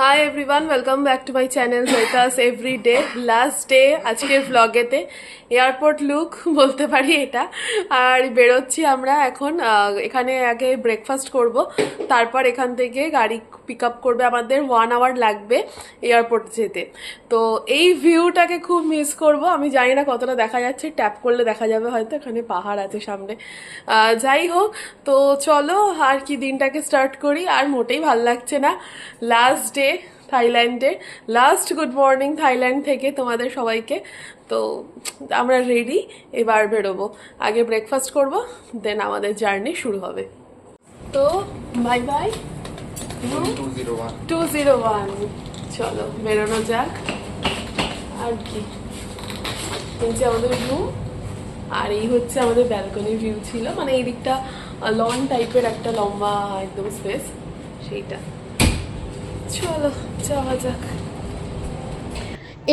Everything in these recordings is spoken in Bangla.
Hi everyone welcome back to my channel জয়তাস every day last day আজকের ভ্লগেতে এয়ারপোর্ট লুক বলতে পারি এটা। আর বেরোচ্ছি আমরা এখন এখানে আগে ব্রেকফাস্ট করব। তারপর এখান থেকে গাড়ি পিক আপ করবে। আমাদের ওয়ান আওয়ার লাগবে এয়ারপোর্ট যেতে। তো এই ভিউটাকে খুব মিস করব। আমি জানি না কতটা দেখা যাচ্ছে। ট্যাপ করলে দেখা যাবে হয়তো। এখানে পাহাড় আছে সামনে। যাই হোক, তো চলো আর কি দিনটাকে স্টার্ট করি। আর মোটেই ভালো লাগছে না। লাস্ট ডে থাইল্যান্ডে। লাস্ট গুড মর্নিং থাইল্যান্ড থেকে তোমাদের সবাইকে। তো আমরা রেডি এবার বেরোবো। আগে ব্রেকফাস্ট করব দেন আমাদের জার্নি শুরু হবে। তো bye bye two zero one চলো, বেরোনো যাক। আর কি? এই যে আমাদের ভিউ আর এই হচ্ছে আমাদের ব্যালকনির ভিউ ছিল। মানে এই দিকটা লন টাইপের একটা লম্বা একদম স্পেস সেইটা। চলো, যাওয়া যাক।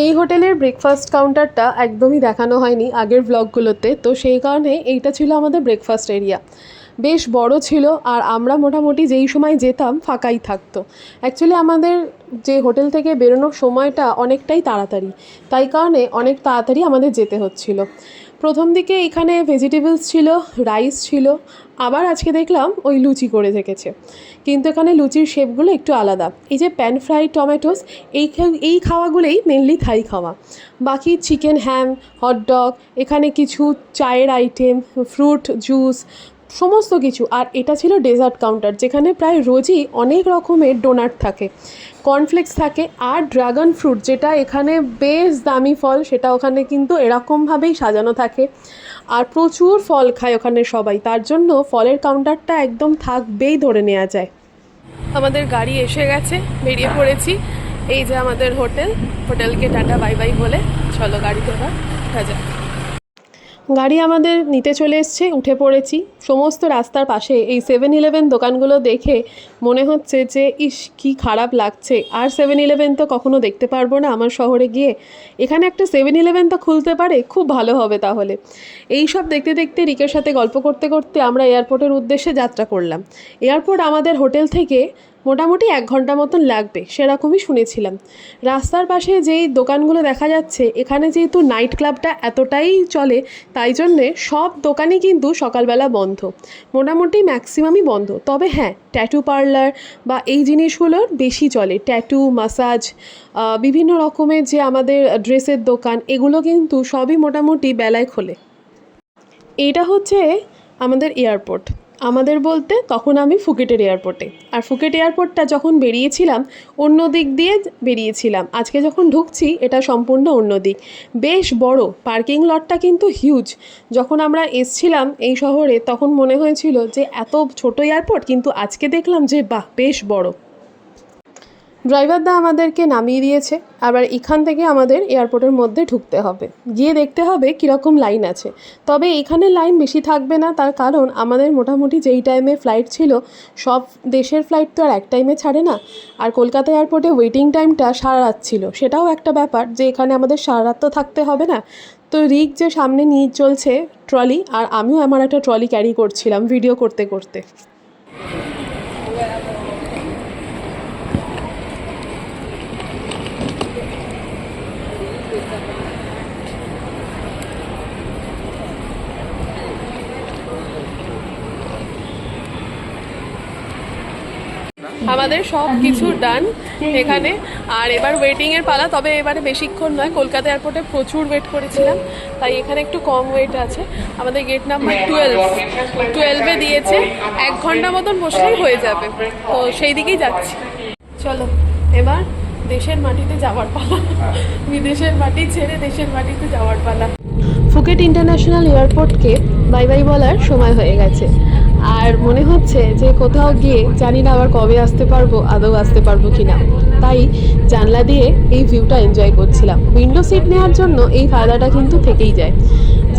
এই হোটেলের ব্রেকফাস্ট কাউন্টারটা একদমই দেখানো হয়নি আগের ব্লগগুলোতে তো সেই কারণে এইটা ছিল আমাদের ব্রেকফাস্ট এরিয়া বেশ বড় ছিল, আর আমরা মোটামুটি যেই সময় যেতাম, ফাঁকাই থাকতো। অ্যাকচুয়ালি আমাদের যে হোটেল থেকে বেরোনোর সময়টা অনেকটাই তাড়াতাড়ি। তাই কারণে অনেক তাড়াতাড়ি আমাদের যেতে হচ্ছিল। প্রথম দিকে এখানে ভেজিটেবলস ছিল রাইস ছিল, আবার আজকে দেখলাম ওই লুচি করে থেকেছে কিন্তু এখানে লুচির শেপগুলো একটু আলাদা। এই যে প্যান ফ্রাই টমেটোস এই এই খাওয়াগুলোই মেনলি থাই খাওয়া। বাকি চিকেন হ্যাম হটডগ এখানে কিছু চায়ের আইটেম ফ্রুট জুস সমস্ত কিছু। আর এটা ছিল ডেজার্ট কাউন্টার যেখানে প্রায় রোজই অনেক রকমের ডোনাট থাকে। কর্নফ্লেক্স থাকে আর ড্রাগন ফ্রুট যেটা এখানে বেশ দামি ফল, সেটা ওখানে কিন্তু এরকমভাবেই সাজানো থাকে। আর প্রচুর ফল খায় ওখানে সবাই, তার জন্য ফলের কাউন্টারটা একদম থাকবেই ধরে নেওয়া যায়। আমাদের গাড়ি এসে গেছে, বেরিয়ে পড়েছি। এই যে আমাদের হোটেল, হোটেলকে টাটা বাই বাই বলে। চলো এবার উঠা যাক গাড়ি আমাদের নিতে চলে এসছে, উঠে পড়েছি। সমস্ত রাস্তার পাশে এই সেভেন ইলেভেন দোকানগুলো দেখে মনে হচ্ছে যে, ইস, কি খারাপ লাগছে। আর সেভেন ইলেভেন তো কখনো দেখতে পারব না আমার শহরে গিয়ে। এখানে একটা সেভেন ইলেভেন তো খুলতে পারে, খুব ভালো হবে তাহলে। এই সব দেখতে দেখতে রিকের সাথে গল্প করতে করতে আমরা এয়ারপোর্টের উদ্দেশ্যে যাত্রা করলাম। এয়ারপোর্ট আমাদের হোটেল থেকে মোটামুটি এক ঘণ্টা মতন লাগবে, সেরকমই শুনেছিলাম। রাস্তার পাশে যেই দোকানগুলো দেখা যাচ্ছে, এখানে যেহেতু নাইট ক্লাবটা এতটাই চলে, তাই জন্যে সব দোকানই কিন্তু সকালবেলা বন্ধ। মোটামুটি ম্যাক্সিমামই বন্ধ। তবে হ্যাঁ ট্যাটু পার্লার বা এই জিনিসগুলোর বেশি চলে। ট্যাটু মাসাজ বিভিন্ন রকমের যে আমাদের ড্রেসের দোকান, এগুলো কিন্তু সবই মোটামুটি বেলায় খোলে। এইটা হচ্ছে আমাদের এয়ারপোর্ট আমাদের বলতে তখন আমি ফুকেটের এয়ারপোর্টে। আর ফুকেট এয়ারপোর্টটা যখন বেরিয়েছিলাম, অন্য দিক দিয়ে বেরিয়েছিলাম। আজকে যখন ঢুকছি, এটা সম্পূর্ণ অন্য দিক। বেশ বড়, পার্কিং লটটা কিন্তু হিউজ। যখন আমরা এসছিলাম এই শহরে, তখন মনে হয়েছিল যে, এত ছোট এয়ারপোর্ট, কিন্তু আজকে দেখলাম যে, বাহ, বেশ বড়। ড্রাইভার দা আমাদেরকে নামিয়ে দিয়েছে। আবার এখান থেকে আমাদের এয়ারপোর্টের মধ্যে ঢুকতে হবে। গিয়ে দেখতে হবে কীরকম লাইন আছে। তবে এখানে লাইন বেশি থাকবে না, তার কারণ আমাদের মোটামুটি যেই টাইমে ফ্লাইট ছিল, সব দেশের ফ্লাইট তো আর এক টাইমে ছাড়ে না। আর কলকাতা এয়ারপোর্টে ওয়েটিং টাইমটা সারা রাত ছিল। সেটাও একটা ব্যাপার যে এখানে আমাদের সারা রাত তো থাকতে হবে না। তো রিক যে সামনে নিয়ে চলছে ট্রলি, আর আমিও আমার একটা ট্রলি ক্যারি করছিলাম ভিডিও করতে করতে। আমাদের সব কিছু ডান এখানে। আর এবার ওয়েটিং এর পালা, তবে এবারে বেশিক্ষণ নয়, কলকাতা এয়ারপোর্টে প্রচুর ওয়েট করেছিলাম, তাই এখানে একটু কম ওয়েট আছে। আমাদের গেট নাম্বার টুয়েলভ টুয়েলভে দিয়েছে, এক ঘণ্টা মতন বসলেই হয়ে যাবে। তো সেই দিকেই যাচ্ছি। চলো, এবার দেশের মাটিতে যাওয়ার পালা। বিদেশের মাটি ছেড়ে দেশের মাটিতে যাওয়ার পালা। ফুকেট ইন্টারন্যাশনাল এয়ারপোর্টকে বাই বাই বলার সময় হয়ে গেছে। আর মনে হচ্ছে যে কোথাও গিয়ে জানি না আবার কবে আসতে পারব, আদৌ আসতে পারব কি না তাই জানলা দিয়ে এই ভিউটা এনজয় করছিলাম। উইন্ডো সিট নেওয়ার জন্য এই ফায়দাটা কিন্তু থেকেই যায়।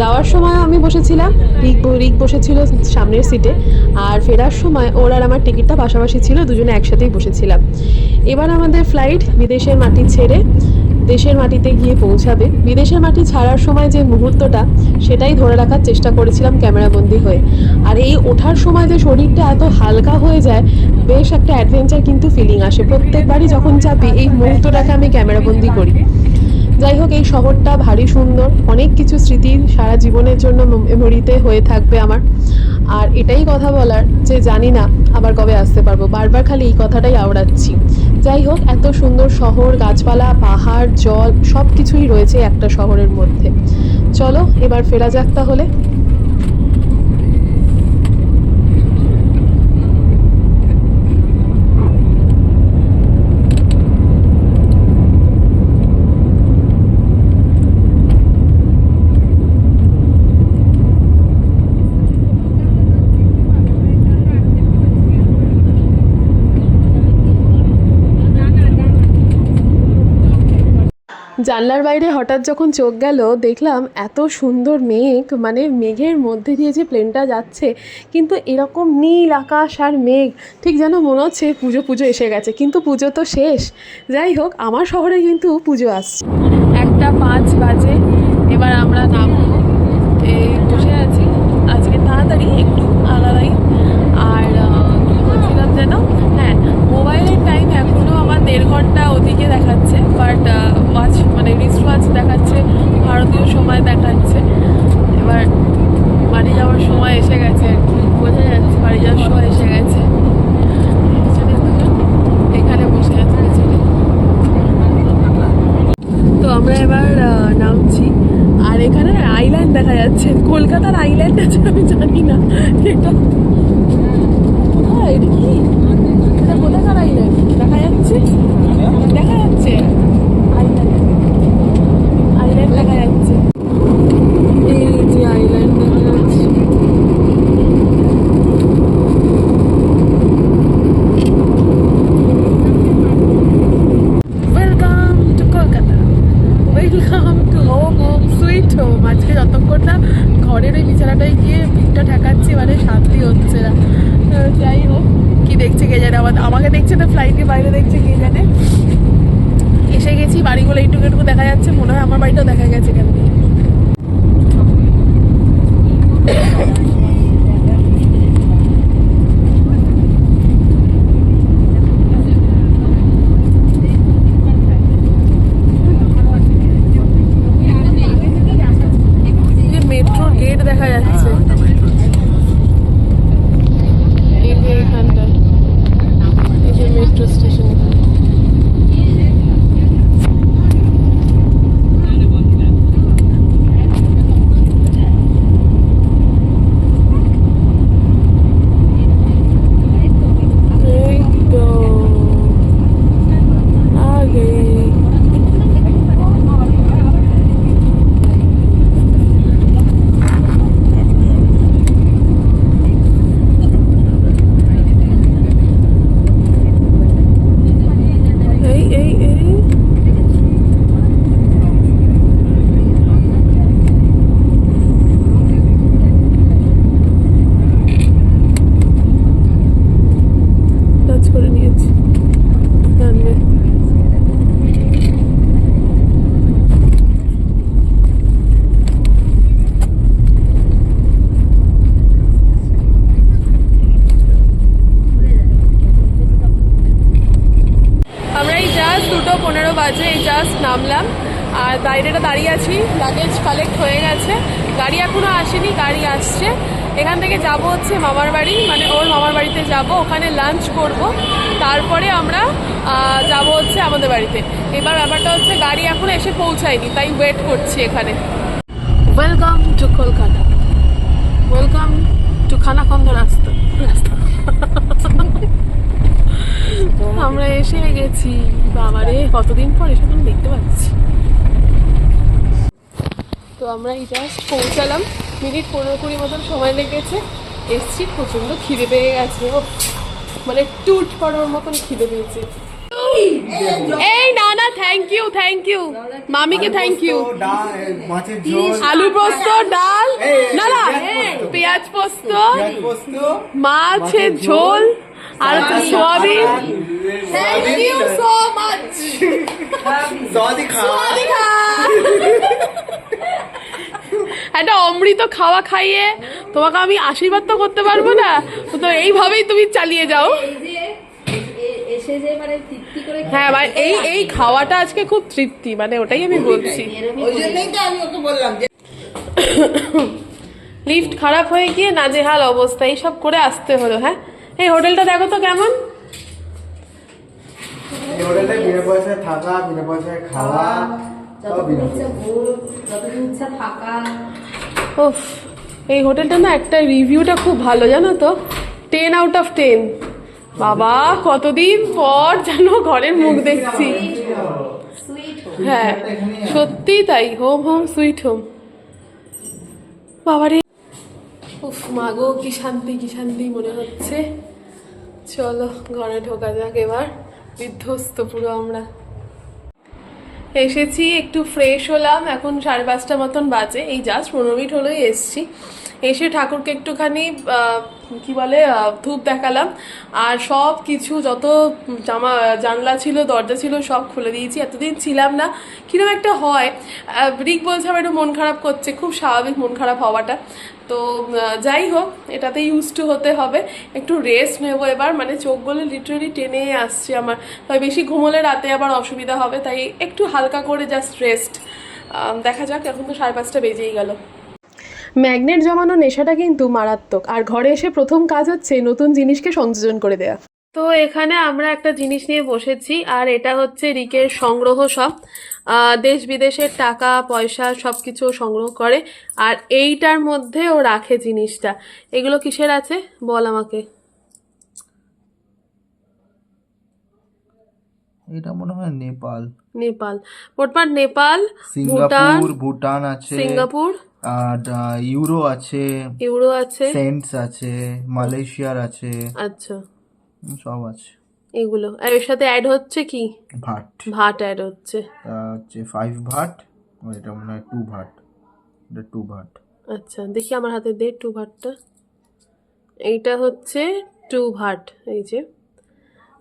যাওয়ার সময় আমি বসেছিলাম, রিক রিক বসেছিল সামনের সিটে আর ফেরার সময় ওর আর আমার টিকিটটা পাশাপাশি ছিল, দুজনে একসাথেই বসেছিলাম। এবার আমাদের ফ্লাইট বিদেশের মাটি ছেড়ে দেশের মাটিতে গিয়ে পৌঁছাবে। বিদেশের মাটি ছাড়ার সময় যে মুহূর্তটা, সেটাই ধরে রাখার চেষ্টা করেছিলাম ক্যামেরাবন্দি হয়ে। আর এই ওঠার সময় যে শরীরটা এত হালকা হয়ে যায়, বেশ একটা অ্যাডভেঞ্চার কিন্তু ফিলিং আসে। প্রত্যেকবারই যখন চাপি, এই মুহূর্তটাকে আমি ক্যামেরাবন্দি করি। যাই হোক, এই শহরটা ভারী সুন্দর। অনেক কিছু স্মৃতি সারা জীবনের জন্য মেমোরিতে হয়ে থাকবে আমার। আর এটাই কথা বলার যে জানি না আবার কবে আসতে পারব। বারবার খালি এই কথাটাই আওড়াচ্ছি। যাই হোক, এত সুন্দর শহর, গাছপালা, পাহাড়, জল সব কিছুই রয়েছে একটা শহরের মধ্যে। চলো, এবার ফেরা যাক তাহলে। জানলার বাইরে হঠাৎ যখন চোখ গেল, দেখলাম এত সুন্দর মেঘ মানে মেঘের মধ্যে দিয়ে যে প্লেনটা যাচ্ছে, কিন্তু এরকম নীল আকাশ আর মেঘ। ঠিক যেন মনে হচ্ছে পুজো পুজো এসে গেছে, কিন্তু পুজো তো শেষ। যাই হোক, আমার শহরে কিন্তু পুজো আসছে। একটা পাঁচ বাজে, এবার আমরা নামবো এই বসে আছি আজকে তাড়াতাড়ি একটু আলাদাই আর আহ, কি বলছিলাম যেন হ্যাঁ মোবাইলের টাইম এখনও আমার দেড় ঘণ্টা ওদিকে দেখাচ্ছে বাট ওয়াচ মানে রিস্ট ওয়াচ দেখাচ্ছে ভারতীয় সময় দেখাচ্ছে এবার বাড়ি যাওয়ার সময় এসে গেছে আর কি বোঝা যাচ্ছে বাড়ি যাওয়ার সময় এসে গেছে পিছনে দুজন এখানে বসে আছে পিছনে তো আমরা এবার আহ, নামছি আর এখানে আইল্যান্ড দেখা যাচ্ছে। কলকাতার আইল্যান্ড আছে, আমি জানি না। এটা কোথায়? আইল্যান্ড দেখা যাচ্ছে? দেখা যাচ্ছে। আইল্যান্ড দেখা যাচ্ছে। এই যে আইল্যান্ড দেখা যাচ্ছে। টু কলকাতা সুইট হোম আজকে যতক্ষণ না ঘরের ওই বিছানাটায় গিয়ে পিঠটা ঠেকাচ্ছি মানে শান্তি হচ্ছে না। যাই হোক, কি দেখছে কে জানে? আমার আমাকে দেখছে না ফ্লাইটের বাইরে দেখছে কে জানে? এসে গেছি, বাড়িগুলো এইটুকু একটু দেখা যাচ্ছে, মনে হয় আমার বাড়িটাও দেখা গেছে কেন যে মেট্রোর গেট দেখা যাচ্ছে এই যে এখানটায় এই যে মেট্রো স্টেশন এই তো আগে এই এই এই টাচ করে নিয়েছি জানবে আমরা এই জাস্ট দুটো পনেরো বাজে এই নামলাম আর বাইরেটা দাঁড়িয়ে আছি লাগেজ কালেক্ট হয়ে গেছে। গাড়ি এখনও আসেনি, গাড়ি আসছে। এখান থেকে যাব হচ্ছে মামার বাড়ি মানে ওর মামার বাড়িতে যাব। ওখানে লাঞ্চ করব। তারপরে আমরা যাব হচ্ছে আমাদের বাড়িতে। এবার ব্যাপারটা হচ্ছে গাড়ি এখনও এসে পৌঁছায়নি, তাই ওয়েট করছি এখানে। Welcome to Kolkata welcome to খানাখন্দ রাস্তা রাস্তা। আমরা এসে গেছি বাবারে কতদিন পর এসে তুমি দেখতে পাচ্ছি। তো আমরা এই জাস্ট পৌঁছালাম মিনিট পনেরো কুড়ি মতন সময় লেগেছে এসছি প্রচণ্ড খিদে পেয়ে গেছে ও মানে টুট করার মতন খিদে পেয়েছে। এই না না থ্যাংক ইউ থ্যাংক ইউ মামিকে থ্যাংক ইউ আলু পোস্ত ডাল। না না পেঁয়াজ পোস্ত। মাছের ঝোল, আর soybean thank you so much সদি খা। একটা অমৃত খাওয়া খাইয়ে তোমাকে আমি আশীর্বাদ তো করতে পারব না। তো এইভাবেই তুমি চালিয়ে যাও। মানে তৃপ্তি করে হ্যাঁ মানে এই এই খাওয়াটা আজকে খুব তৃপ্তি মানে ওটাই আমি বলছি। এরকমই ওই জন্যই তো আমি ওকে বললাম যে লিফট খারাপ হয়ে গিয়ে নাজেহাল অবস্থা এইসব করে আসতে হলো হ্যাঁ? এই হোটেলটা দেখো তো কেমন? এই হোটেলে বিনা পয়সায় থাকা বিনা পয়সায় খাওয়া সব যতদিন বিনা ইচ্ছা পয়সায়। ঘুর যতদিন ইচ্ছা থাকা। উফ এই হোটেলটা না একটা রিভিউটা খুব ভালো জানো তো? টেন আউট অফ টেন বাবা কতদিন পর যেন ঘরের মুখ দেখছি। হ্যাঁ সত্যি তাই হোম হোম সুইট হোম বাবারে উফ মাগো কি শান্তি কি শান্তি মনে হচ্ছে। চলো, ঘরে ঢোকা যাক এবার। বিধ্বস্ত পুরো আমরা। এসেছি, একটু ফ্রেশ হলাম। এখন সাড়ে পাঁচটা মতন বাজে। এই জাস্ট পনেরো মিনিট হলোই এসছি। এসে ঠাকুরকে একটুখানি কি বলে ধূপ দেখালাম। আর সব কিছু, যত জামা, জানলা ছিল, দরজা ছিল, সব খুলে দিয়েছি। এতদিন ছিলাম না। কীরকম একটা হয়। রিক বলছে আমার একটু মন খারাপ করছে। খুব স্বাভাবিক মন খারাপ হওয়াটা। তো যাই হোক, এটাতে ইউজ টু হতে হবে। একটু রেস্ট নেব এবার। মানে চোখগুলো লিটারেলি টেনে আসছে আমার। তাই বেশি ঘুমোলে রাতে আবার অসুবিধা হবে। তাই একটু হালকা করে জাস্ট রেস্ট দেখা যাক, এখন তো সাড়ে পাঁচটা বেজেই গেল। ম্যাগনেট জমানো নেশাটা কিন্তু মারাত্মক। আর ঘরে এসে প্রথম কাজ হচ্ছে নতুন জিনিসকে সংযোজন করে দেয়া। তো এখানে আমরা একটা জিনিস নিয়ে বসেছি আর এটা হচ্ছে রিকের সংগ্রহ সব। দেশ বিদেশের টাকা পয়সা সব কিছু সংগ্রহ করে আর এইটার মধ্যে ও রাখে জিনিসটা। এগুলো কিসের আছে? বল আমাকে। এটা মনে হয় নেপাল। নেপাল। মোটমাট নেপাল ভুটান ভুটান আছে। সিঙ্গাপুর আর ইউরো আছে ইউরো আছে। সেন্টস আছে মালয়েশিয়ার আছে। আচ্ছা। সব আছে। এগুলো। আর এর সাথে অ্যাড হচ্ছে কি? ভাট। ভাট অ্যাড হচ্ছে। হচ্ছে ফাইভ ভাট। আর এটা মনে হয় টু ভাট। এটা টু ভাট। আচ্ছা দেখি আমার হাতে দে টু ভাটটা। এইটা হচ্ছে টু ভাট। এই যে।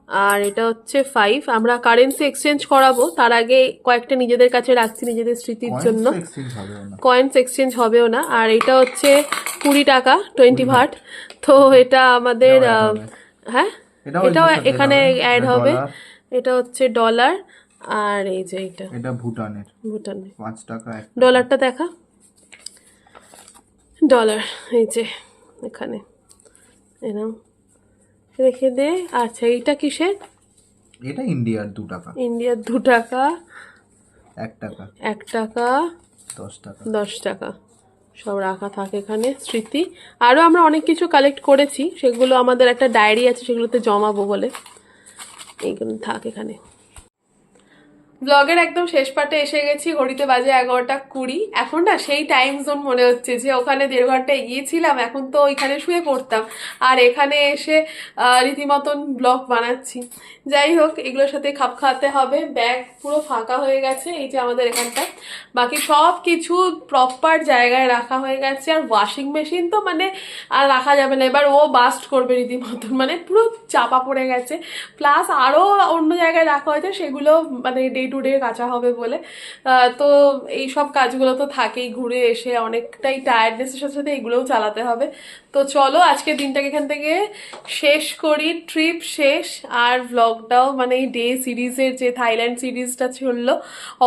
আর এটা হচ্ছে ফাইভ আমরা কারেন্সি এক্সচেঞ্জ করাবো। তার আগে কয়েকটা নিজেদের কাছে রাখছি নিজেদের স্মৃতির জন্য। কয়েন্স এক্সচেঞ্জ হবেও না। আর এটা হচ্ছে কুড়ি টাকা টোয়েন্টি ভাট তো এটা আমাদের। হ্যাঁ? এটাও এখানে অ্যাড হবে। এটা হচ্ছে ডলার আর এই যে এটা। এটা ভুটানের। ভুটানে পাঁচ টাকা। ডলারটা দেখা। ডলার এই যে এখানে। এরম। রেখে দে। আচ্ছা এইটা কিসের? এটা ইন্ডিয়ার দু টাকা। ইন্ডিয়ার দু টাকা। এক টাকা। এক টাকা। দশ টাকা। দশ টাকা। সব রাখা থাকে এখানে স্মৃতি। আরও আমরা অনেক কিছু কালেক্ট করেছি সেগুলো আমাদের একটা ডায়েরি আছে সেগুলোতে জমাবো বলে। এইগুলো থাক এখানে। ব্লগের একদম শেষ পাটে এসে গেছি, ঘড়িতে বাজে এগারোটা কুড়ি। এখন না সেই টাইম জোন মনে হচ্ছে যে ওখানে দেড় ঘণ্টা এগিয়েছিলাম, এখন তো ওইখানে শুয়ে পড়তাম। আর এখানে এসে রীতিমতন ব্লগ বানাচ্ছি। যাই হোক, এগুলোর সাথে খাপ খাওয়াতে হবে। ব্যাগ পুরো ফাঁকা হয়ে গেছে, এই যে আমাদের এখানটা বাকি সব কিছু প্রপার জায়গায় রাখা হয়ে গেছে। আর ওয়াশিং মেশিন তো মানে আর রাখা যাবে না। এবার ও বাস্ট করবে রীতিমতন। মানে পুরো চাপা পড়ে গেছে। প্লাস আরও অন্য জায়গায় রাখা হয়েছে, সেগুলো মানে ডে টু ডে কাঁচা হবে বলে। তো এই সব কাজগুলো তো থাকেই, ঘুরে এসে অনেকটাই টায়ার্ডনেসের সাথে সাথে এগুলোও চালাতে হবে। তো চলো আজকে দিনটাকে এখান থেকে শেষ করি ট্রিপ শেষ, আর ব্লগটাও মানে এই ডে সিরিজের যে থাইল্যান্ড সিরিজটা চলল,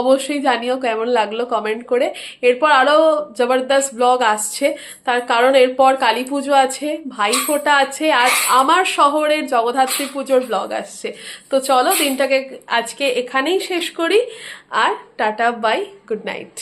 অবশ্যই জানিও কেমন লাগল কমেন্ট করে। এরপর আরও জবরদস্ত ব্লগ আসছে, তার কারণ এরপর কালী পুজো আছে, ভাইফোঁটা আছে, আর আমার শহরের জগদ্ধাত্রী পুজোর ব্লগ আসছে। তো চলো, দিনটাকে আজকে এখানেই শেষ করি, আর টাটা বাই গুড নাইট